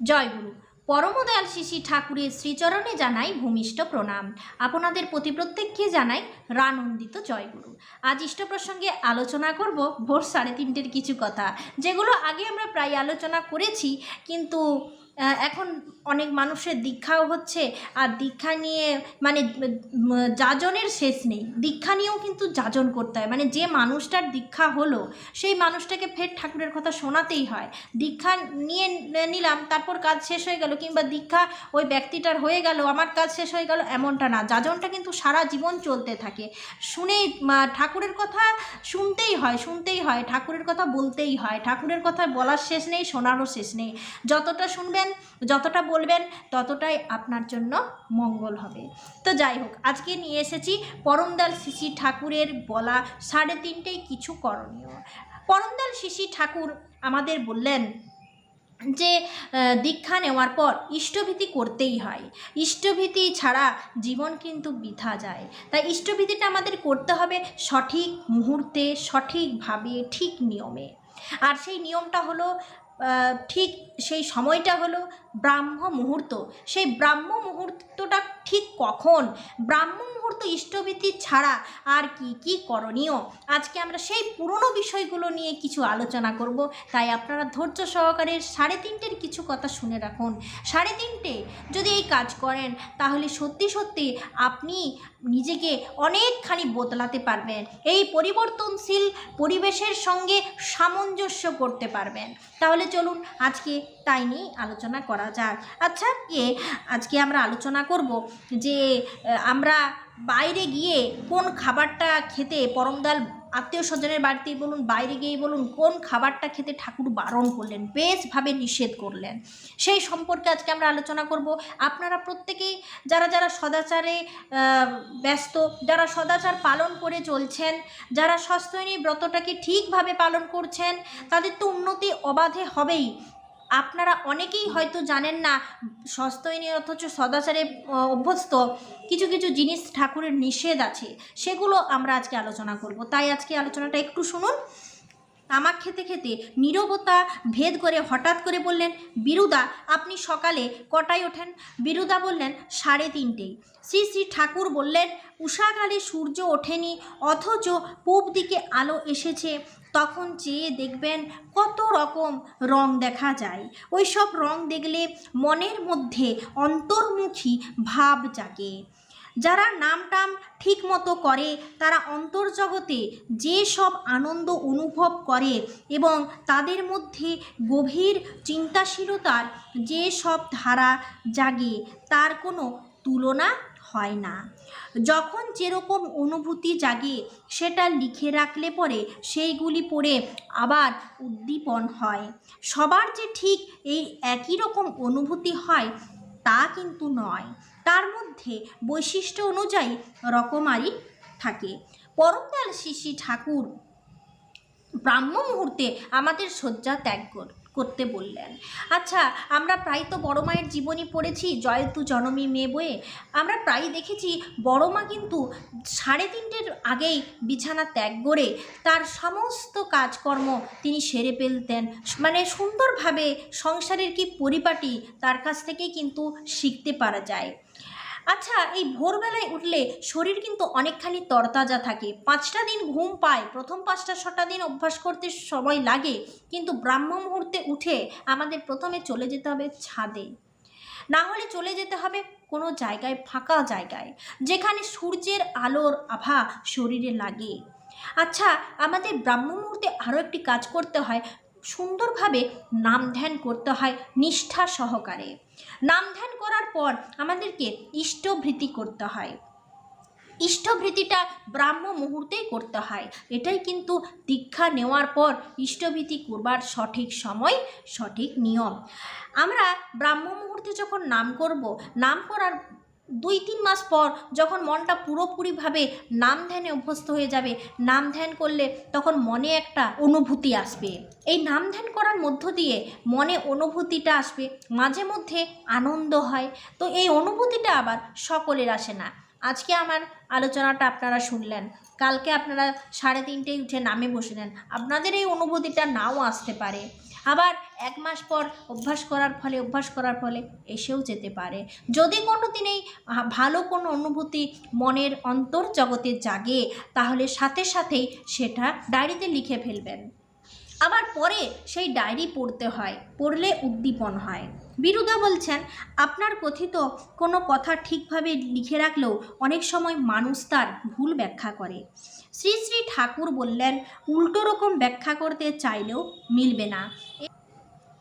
জয়গুরু পরমদয়াল শিশি ঠাকুরের শ্রীচরণে জানাই ভূমিষ্ঠ প্রণাম। আপনাদের প্রতি প্রত্যেককে জানাই রানন্দিত জয়গুরু আজ ইষ্ট প্রসঙ্গে আলোচনা করব ভোর সাড়ে তিনটের কিছু কথা, যেগুলো আগে আমরা প্রায় আলোচনা করেছি, কিন্তু এখন অনেক মানুষের দীক্ষাও হচ্ছে, আর দীক্ষা নিয়ে মানে যাজনের শেষ নেই। দীক্ষা নিয়েও কিন্তু যাজন করতে হয়। মানে যে মানুষটার দীক্ষা হলো, সেই মানুষটাকে ফের ঠাকুরের কথা শোনাতেই হয়। দীক্ষা নিয়ে নিলাম, তারপর কাজ শেষ হয়ে গেল, কিংবা দীক্ষা ওই ব্যক্তিটার হয়ে গেল, আমার কাজ শেষ হয়ে গেল, এমনটা না। যাজনটা কিন্তু সারা জীবন চলতে থাকে। শুনেই ঠাকুরের কথা শুনতেই হয় শুনতেই হয়। ঠাকুরের কথা বলতেই হয়। ঠাকুরের কথা বলার শেষ নেই, শোনারও শেষ নেই। যতটা শুনবেন যতটা বলবেন ততটাই আপনার জন্য মঙ্গল হবে। তো যাই হোক, আজকে নিয়ে এসেছি পরমদাল শিশি ঠাকুরের বলা সাড়ে তিনটেই কিছু করণীয়। পরমদাল শিশি ঠাকুর আমাদের বললেন যে দীক্ষা নেওয়ার পর ইষ্টভীতি করতেই হয়। ইষ্টভীতি ছাড়া জীবন কিন্তু বৃথা যায়। তাই ইষ্টভীতিটা আমাদের করতে হবে সঠিক মুহূর্তে, সঠিকভাবে, ঠিক নিয়মে। আর সেই নিয়মটা হলো ঠিক সেই সময়টা হলো ব্রাহ্ম মুহূর্ত। সেই ব্রাহ্ম মুহূর্তটা ঠিক কখন? ব্রাহ্ম মুহূর্ত ইষ্টভীতি ছাড়া আর কি কি করণীয়? আজকে আমরা সেই পুরনো বিষয়গুলো নিয়ে কিছু আলোচনা করব। তাই আপনারা ধৈর্য সহকারে সাড়ে তিনটের কিছু কথা শুনে রাখুন। সাড়ে তিনটে, যদি এই কাজ করেন, তাহলে সত্যি সত্যি আপনি নিজেকে অনেকখানি বদলাতে পারবেন। এই পরিবর্তনশীল পরিবেশের সঙ্গে সামঞ্জস্য করতে পারবেন। তাহলে চলুন আজকে তাই নিয়েই আলোচনা করা যাক আচ্ছা এ, আজকে আমরা আলোচনা করব যে আমরা বাইরে গিয়ে কোন খাবারটা খেতে পরমদাল আত্মীয় স্বজনের বাড়িতেই বলুন, বাইরে গিয়েই বলুন, কোন খাবারটা খেতে ঠাকুর বারণ করলেন বেশভাবে নিষেধ করলেন। সেই সম্পর্কে আজকে আমরা আলোচনা করব। আপনারা প্রত্যেকেই যারা যারা সদাচারে ব্যস্ত, যারা সদাচার পালন করে চলছেন, যারা সস্তয়নী ব্রতটাকে ঠিকভাবে পালন করছেন, তাদের তো উন্নতি অবাধে হবেই। আপনারা অনেকেই হয়তো জানেন না সস্তয়নী অথচ সদাচারে অভ্যস্ত, কিছু কিছু জিনিস ঠাকুরের নিষেধ আছে, সেগুলো আমরা আজকে আলোচনা করব। তাই আজকে আলোচনাটা একটু শুনুন। তামাক খেতে খেতে নীরবতা ভেদ করে হঠাৎ করে বললেন, বিরুদা, আপনি সকালে কটায় ওঠেন? বিরুদা বললেন, সাড়ে তিনটেই শ্রী শ্রী ঠাকুর বললেন, উষাকালে সূর্য ওঠেনি, অথচ পূব দিকে আলো এসেছে। তখন চেয়ে দেখবেন কত রকম রং দেখা যায়। ওই সব রং দেখলে মনের মধ্যে অন্তর্মুখী ভাব জাগে। যারা নাম টাম ঠিক মতো করে, তারা অন্তর্জগতে যে সব আনন্দ অনুভব করে এবং তাদের মধ্যে গভীর চিন্তাশীলতার যে সব ধারা জাগে, তার কোনো তুলনা হয় না। যখন যেরকম অনুভূতি জাগে, সেটা লিখে রাখলে পরে সেইগুলি পড়ে আবার উদ্দীপন হয়। সবার যে ঠিক এই একই রকম অনুভূতি হয়, তা কিন্তু নয়। তার মধ্যে বৈশিষ্ট্য অনুযায়ী রকমারি থাকে। পরমদয়াল শিশি ঠাকুর ব্রাহ্ম মুহূর্তে আমাদের শয্যা ত্যাগ কর- করতে বললেন। আচ্ছা আমরা প্রায় তো বড় মায়ের জীবনী পড়েছি জয়তু জনমী মেয়ে বয়ে। আমরা প্রায় দেখেছি, বড় মা কিন্তু সাড়ে তিনটের আগেই বিছানা ত্যাগ করে তার সমস্ত কাজকর্ম তিনি সেরে ফেলতেন। মানে সুন্দরভাবে সংসারের কি পরিপাটি তার কাছ থেকেই কিন্তু শিখতে পারা যায়। আচ্ছা এই ভোরবেলায় উঠলে শরীর কিন্তু অনেকখানি তরতাজা থাকে। পাঁচটা দিন ঘুম পায়, প্রথম পাঁচটা, ছটা দিন অভ্যাস করতে সময় লাগে, কিন্তু ব্রাহ্ম মুহূর্তে উঠে আমাদের প্রথমে চলে যেতে হবে ছাদে। না হলে চলে যেতে হবে কোনো জায়গায়, ফাঁকা জায়গায়, যেখানে সূর্যের আলোর আভা শরীরে লাগে। আচ্ছা আমাদের ব্রাহ্ম মুহূর্তে আরও একটি কাজ করতে হয় সুন্দরভাবে নাম ধ্যান করতে হয় নিষ্ঠা সহকারে। নাম ধ্যান করার পর আমাদেরকে ইষ্টভৃতি করতে হয়। ইষ্টভৃতিটা ব্রাহ্ম মুহূর্তেই করতে হয়। এটাই কিন্তু দীক্ষা নেওয়ার পর ইষ্টভৃতি করবার সঠিক সময়, সঠিক নিয়ম। আমরা ব্রাহ্ম মুহূর্তে যখন নাম করব, নাম করার দুই তিন মাস পর যখন মনটা পুরোপুরিভাবে নাম ধ্যানে অভ্যস্ত হয়ে যাবে নাম ধ্যান করলে তখন মনে একটা অনুভূতি আসবে। এই নাম ধ্যান করার মধ্য দিয়ে মনে অনুভূতিটা আসবে, মাঝে মধ্যে আনন্দ হয়। তো এই অনুভূতিটা আবার সকলের আসে না। আজকে আমার আলোচনাটা আপনারা শুনলেন, কালকে আপনারা সাড়ে তিনটেয় উঠে নামে বসলেন। আপনাদের এই অনুভূতিটা নাও আসতে পারে। আবার এক মাস পর অভ্যাস করার ফলে, অভ্যাস করার ফলে এসেও যেতে পারে। যদি কোনো দিনেই ভালো কোনো অনুভূতি মনের অন্তর জগতে জাগে, তাহলে সাথে সাথেই সেটা ডায়েরিতে লিখে ফেলবেন। আবার পরে সেই ডায়েরি পড়তে হয়, পড়লে উদ্দীপন হয়। বিরুদা বলছেন, আপনার কথিত কোনো কথা ঠিকভাবে লিখে রাখলেও অনেক সময় মানুষ তার ভুল ব্যাখ্যা করে। শ্রী শ্রী ঠাকুর বললেন, উল্টো রকম ব্যাখ্যা করতে চাইলেও মিলবে না।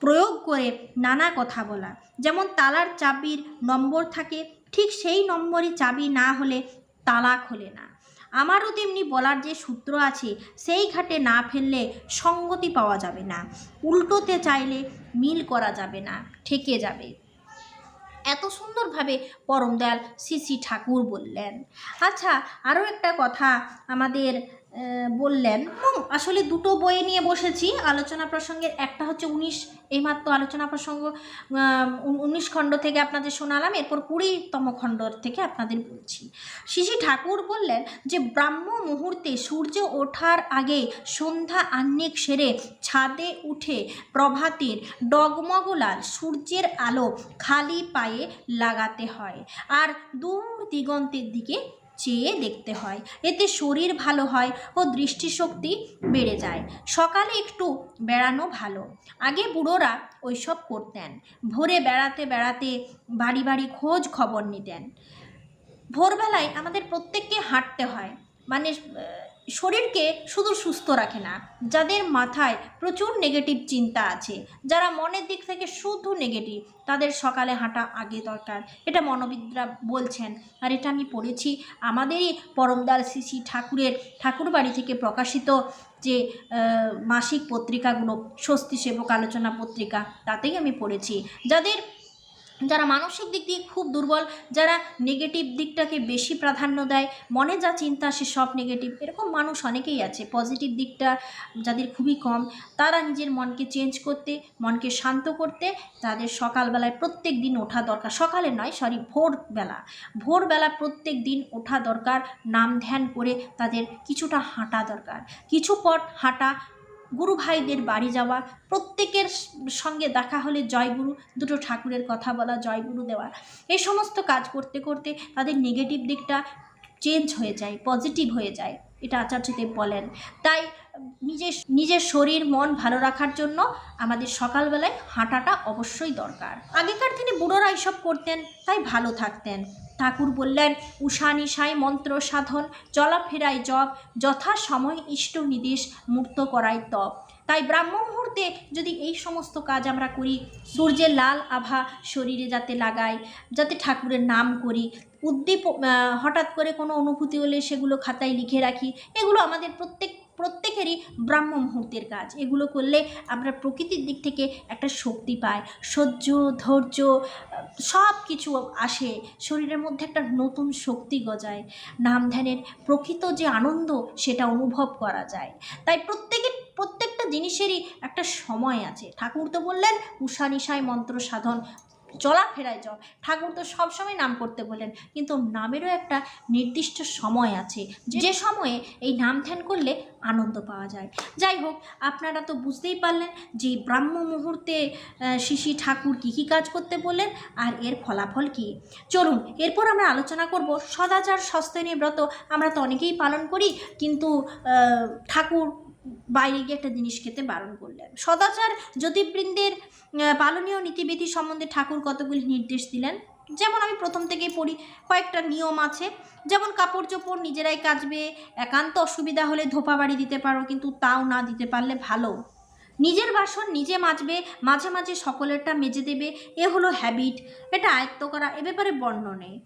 প্রয়োগ করে নানা কথা বলা, যেমন তালার চাবির নম্বর থাকে, ঠিক সেই নম্বরে চাবি না হলে তালা খোলে না। আমারও তেমনি বলার যে সূত্র আছে, সেই ঘাটে না ফেললে সঙ্গতি পাওয়া যাবে না। উল্টোতে চাইলে মিল করা যাবে না, ঠেকে যাবে। এত সুন্দরভাবে পরমদয়াল শ্রী শ্রী ঠাকুর বললেন। আচ্ছা আরও একটা কথা আমাদের বললেন আসলে দুটো বই নিয়ে বসেছি। আলোচনা প্রসঙ্গের একটা হচ্ছে উনিশ এইমাত্র আলোচনা প্রসঙ্গ উনিশ খণ্ড থেকে আপনাদের শোনালাম এরপর কুড়িতম খণ্ড থেকে আপনাদের বলছি। শিশি ঠাকুর বললেন যে ব্রাহ্ম মুহূর্তে সূর্য ওঠার আগে সন্ধ্যা আহ্নিক সেরে ছাদে উঠে প্রভাতের ডগমগলাল সূর্যের আলো খালি পায়ে লাগাতে হয়। আর দূর দিগন্তের দিকে চেয়ে দেখতে হয়। এতে শরীর ভালো হয় ও দৃষ্টিশক্তি বেড়ে যায়। সকালে একটু বেড়ানো ভালো। আগে বুড়োরা ওইসব করতেন। ভোরে বেড়াতে বেড়াতে বাড়ি বাড়ি খোঁজ খবর নিতেন। ভোরবেলায় আমাদের প্রত্যেককে হাঁটতে হয়। মানে শরীরকে শুধু সুস্থ রাখে না, যাদের মাথায় প্রচুর নেগেটিভ চিন্তা আছে, যারা মনের দিক থেকে শুধু নেগেটিভ তাদের সকালে হাঁটা আগে দরকার। এটা মনোবিদরা বলছেন। আর এটা আমি পড়েছি আমাদেরই পরমদাল শ্রী ঠাকুরের ঠাকুর বাড়ি থেকে প্রকাশিত যে মাসিক পত্রিকাগুলো স্বস্তি সেবক আলোচনা পত্রিকা, তাতেই আমি পড়েছি। যাদের যারা মানসিক দিক দিয়ে খুব দুর্বল, যারা নেগেটিভ দিকটাকে বেশি প্রাধান্য দেয়, মনে যা চিন্তা সে সব নেগেটিভ এরকম মানুষ অনেকেই আছে। পজিটিভ দিকটা যাদের খুবই কম, তারা নিজের মনকে চেঞ্জ করতে, মনকে শান্ত করতে, তাদের সকালবেলায় প্রত্যেক দিন ওঠা দরকার। সকালে নয় সরি ভোরবেলা। ভোরবেলা প্রত্যেক দিন ওঠা দরকার, নাম ধ্যান করে তাদের কিছুটা হাঁটা দরকার। কিছু পথ হাঁটা গুরু ভাইদের বাড়ি যাওয়া, প্রত্যেকের সঙ্গে দেখা হলে জয়গুরু, দুটো ঠাকুরের কথা বলা, জয়গুরু দেওয়া। এই সমস্ত কাজ করতে করতে তাদের নেগেটিভ দিকটা চেঞ্জ হয়ে যায় পজিটিভ হয়ে যায়, এটা আচার্যদেব বলেন। তাই নিজের নিজের শরীর, মন ভালো রাখার জন্য আমাদের সকালবেলায় হাঁটাটা অবশ্যই দরকার। আগেকার দিনে বুড়োরা এইসব করতেন, তাই ভালো থাকতেন। ঠাকুর বললেন, উষা নিশায় মন্ত্র সাধন, চলাফেরায় জপ, যথা সময় ইষ্ট নির্দেশ মুক্ত করায় তপ। তাই ব্রাহ্ম মুহূর্তে যদি এই সমস্ত কাজ আমরা করি, সূর্যের লাল আভা শরীরে যাতে লাগাই, যাতে ঠাকুরের নাম করি, উদ্দীপ হঠাৎ করে কোনো অনুভূতি হলে সেগুলো খাতায় লিখে রাখি, এগুলো আমাদের প্রত্যেক প্রত্যেকেরই ব্রাহ্ম মুহূর্তের কাজ। এগুলো করলে আমরা প্রকৃতির দিক থেকে একটা শক্তি পাই। সহ্য, ধৈর্য সব কিছু আসে। শরীরের মধ্যে একটা নতুন শক্তি গজায়। নাম ধ্যানের প্রকৃত যে আনন্দ, সেটা অনুভব করা যায়। তাই প্রত্যেকের প্রত্যেকটা জিনিসেরই একটা সময় আছে। ঠাকুর তো বললেন, উষা নিশায় মন্ত্র সাধন চলাফেরায় জব ঠাকুর তো সবসময় নাম করতে বলেন কিন্তু নামেরও একটা নির্দিষ্ট সময় আছে। যে সময়ে এই নাম ধ্যান করলে আনন্দ পাওয়া যায়। যাই হোক আপনারা তো বুঝতেই পারলেন যে ব্রাহ্ম মুহূর্তে শিশি ঠাকুর কী কী কাজ করতে বললেন আর এর ফলাফল কী। চলুন এরপর আমরা আলোচনা করব সদাচার সস্তনী ব্রত। আমরা তো অনেকেই পালন করি কিন্তু ঠাকুর বাইরে গিয়ে একটা জিনিস খেতে বারণ করলেন। সদাচার জ্যোতিবৃন্দের পালনীয় নীতিবিধি সম্বন্ধে ঠাকুর কতগুলি নির্দেশ দিলেন? যেমন আমি প্রথম থেকেই পড়ি, কয়েকটা নিয়ম আছে। যেমন কাপড় চোপড় নিজেরাই কাচবে, একান্ত অসুবিধা হলে ধোপা বাড়ি দিতে পারো, কিন্তু তাও না দিতে পারলে ভালো। নিজের বাসন নিজে মাজবে, মাঝে মাঝে সকলেরটা মেজে দেবে, এ হলো হ্যাবিট এটা আয়ত্ত করা, এ ব্যাপারে বর্ণ নেই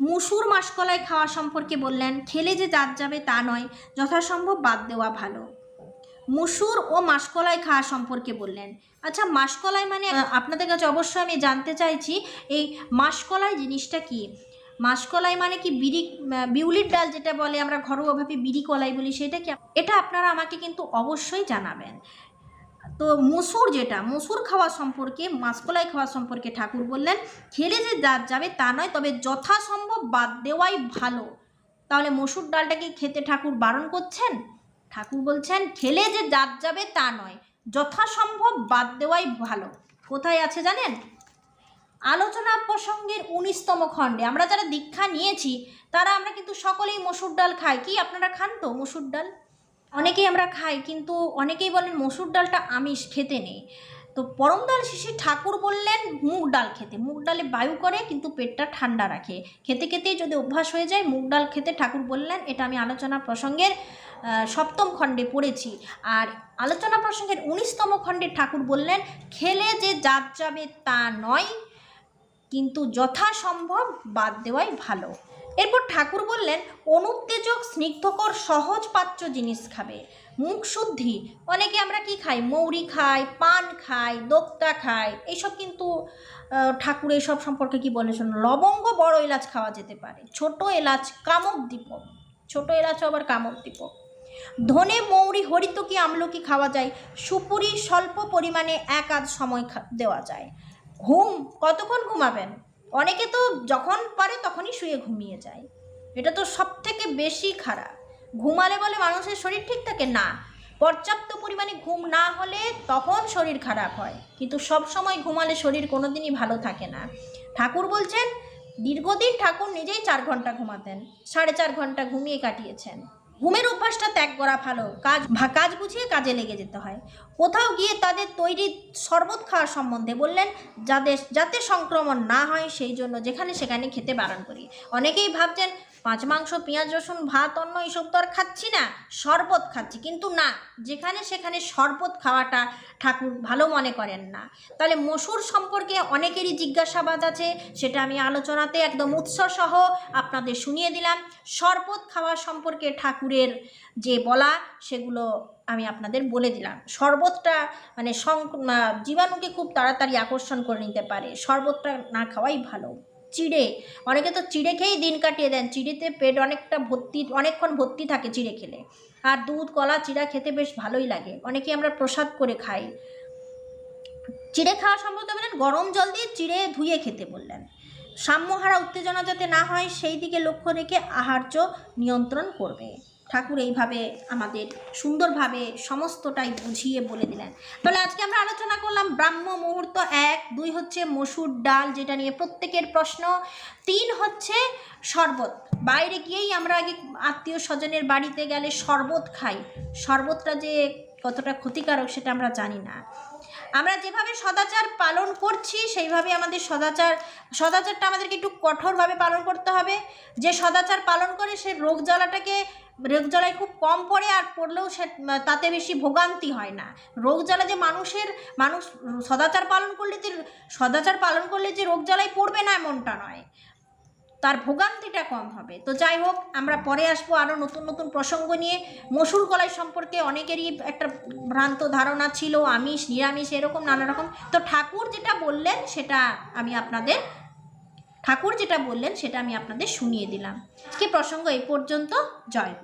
মুসুর মাসকলাই খাওয়া সম্পর্কে বললেন খেলে যে দাঁত যাবে তা নয়, যথাসম্ভব বাদ দেওয়া ভালো। মুসুর ও মাসকলাই খাওয়া সম্পর্কে বললেন। আচ্ছা মাসকলাই মানে আপনাদের কাছে অবশ্যই আমি জানতে চাইছি, এই মাসকলাই জিনিসটা কি? মাসকলাই মানে কি বিড়ি বিউলির ডাল যেটা বলে, আমরা ঘরোয়াভাবে বিড়ি কলাই বলি, সেটা কি এটা আপনারা আমাকে কিন্তু অবশ্যই জানাবেন। তো মসুর যেটা, মসুর খাওয়া সম্পর্কে, মাসকলাই খাওয়া সম্পর্কে ঠাকুর বললেন, খেলে যে দাঁত যাবে তা নয়, তবে যথাসম্ভব বাদ দেওয়াই ভালো। তাহলে মসুর ডালটাকে খেতে ঠাকুর বারণ করছেন? ঠাকুর বলছেন, খেলে যে দাঁত যাবে তা নয়, যথাসম্ভব বাদ দেওয়াই ভালো। কোথায় আছে জানেন? আলোচনা প্রসঙ্গের উনিশতম খণ্ডে। আমরা যারা দীক্ষা নিয়েছি, তারা আমরা কিন্তু সকলেই মসুর ডাল খাই। কি, আপনারা খান তো মসুর ডাল? অনেকেই আমরা খাই, কিন্তু অনেকেই বলেন মসুর ডালটা আমিষ খেতে নেই। তো পরমদাল শিশি ঠাকুর বললেন, মুগ ডাল খেতে। মুগ ডালে বায়ু করে, কিন্তু পেটটা ঠান্ডা রাখে। খেতে খেতেই যদি অভ্যাস হয়ে যায়, মুগ ডাল খেতে ঠাকুর বললেন, এটা আমি আলোচনা প্রসঙ্গের সপ্তম খণ্ডে পড়েছি। আর আলোচনা প্রসঙ্গের উনিশতম খণ্ডে ঠাকুর বললেন, খেলে যে জাত যাবে তা নয়, কিন্তু যথাসম্ভব বাদ দেওয়াই ভালো। এরপর ঠাকুর বললেন, অনুত্তেজক, স্নিগ্ধকর, সহজ পাচ্য জিনিস খাবে। মুখ শুদ্ধি, অনেকে আমরা কি খাই? মৌরি খাই, পান খাই, দোক্তা খাই। এইসব কিন্তু ঠাকুর এইসব সম্পর্কে কি বলে শোনো? লবঙ্গ বড় এলাচ খাওয়া যেতে পারে, ছোট এলাচ কামক দীপক ছোট এলাচও আবার কামক দীপক ধনে, মৌরি, হরিতকি, আমলকি খাওয়া যায়। সুপুরি স্বল্প পরিমাণে এক আধ সময় দেওয়া যায়। ঘুম, কতক্ষণ ঘুমাবেন? অনেকে তো যখন পারে তখনই শুয়ে ঘুমিয়ে যায়। এটা তো সব থেকে বেশি খারাপ। ঘুমালে বলে মানুষের শরীর ঠিক থাকে? না। পর্যাপ্ত পরিমাণে ঘুম না হলে তখন শরীর খারাপ হয়। কিন্তু সব সময় ঘুমালে শরীর কোনোদিনই ভালো থাকে না। ঠাকুর বলছেন, দীর্ঘদিন ঠাকুর নিজেই চার ঘণ্টা ঘুমাতেন। সাড়ে চার ঘণ্টা ঘুমিয়ে কাটিয়েছেন। ঘুমের অভ্যাসটা ত্যাগ করা ভালো। কাজ কাজ বুঝিয়ে কাজে লেগে যেতে হয়। কোথাও গিয়ে তাদের তৈরি শরবত খাওয়ার সম্বন্ধে বললেন, যাদের, যাতে সংক্রমণ না হয়, সেই জন্য যেখানে সেখানে খেতে বারণ করি। অনেকেই ভাবছেন মাছ মাংস, পেঁয়াজ, রসুন, ভাত, অন্য এইসব তো আর খাচ্ছি না, শরবত খাচ্ছি। কিন্তু না, যেখানে সেখানে শরবত খাওয়াটা ঠাকুর ভালো মনে করেন না। তাহলে মসুর সম্পর্কে অনেকেরই জিজ্ঞাসাবাদ আছে, সেটা আমি আলোচনাতে একদম উৎসসহ আপনাদের শুনিয়ে দিলাম। শরবত খাওয়া সম্পর্কে ঠাকুরের যে বলা, সেগুলো আমি আপনাদের বলে দিলাম। শরবতটা মানে জীবাণুকে খুব তাড়াতাড়ি আকর্ষণ করে নিতে পারে। শরবতটা না খাওয়াই ভালো। চিড়ে। অনেকে তো চিড়ে খেয়েই দিন কাটিয়ে দেন। চিড়েতে পেট অনেকটা ভর্তি, অনেকক্ষণ ভর্তি থাকে চিড়ে খেলে। আর দুধ, কলা, চিড়া খেতে বেশ ভালোই লাগে। অনেকেই আমরা প্রসাদ করে খাই। চিড়ে খাওয়া সম্ভবত বলেন গরম জল দিয়ে চিড়ে ধুয়ে খেতে বললেন। সাম্যহারা উত্তেজনা যাতে না হয়, সেই দিকে লক্ষ্য রেখে আহার্য নিয়ন্ত্রণ করবে। ঠাকুর এইভাবে আমাদের সুন্দরভাবে সমস্তটাই বুঝিয়ে বলে দিলেন। তাহলে আজকে আমরা আলোচনা করলাম ব্রাহ্ম মুহূর্ত এক, দুই হচ্ছে মসুর ডাল যেটা নিয়ে প্রত্যেকের প্রশ্ন, তিন হচ্ছে শরবত। বাইরে গিয়েই আমরা আগে আত্মীয় স্বজনের বাড়িতে গেলে শরবত খাই। শরবতটা যে কতটা ক্ষতিকারক সেটা আমরা জানি না। আমরা যেভাবে সদাচার পালন করছি, সেইভাবে আমাদের সদাচার, সদাচারটা আমাদেরকে একটু কঠোরভাবে পালন করতে হবে। যে সদাচার পালন করে, সে রোগ জ্বালাটাকে, রোগ জ্বালায় খুব কম পড়ে আর পড়লেও সে, তাতে বেশি ভোগান্তি হয় না। রোগ জ্বালা যে মানুষের, মানুষ সদাচার পালন করলে যে, সদাচার পালন করলে যে রোগ জ্বালায় পড়বে না এমনটা নয়। তার ভোগান্তিটা কম হবে। তো যাই হোক, আমরা পরে আসব আরও নতুন নতুন প্রসঙ্গ নিয়ে। মসুর কলাই সম্পর্কে অনেকেরই একটা ভ্রান্ত ধারণা ছিল, আমিষ, নিরামিষ, এরকম নানা রকম। তো ঠাকুর যেটা বললেন, সেটা আমি আপনাদের, ঠাকুর যেটা বললেন, সেটা আমি আপনাদের শুনিয়ে দিলাম। আজকে প্রসঙ্গ এই পর্যন্ত। জয়।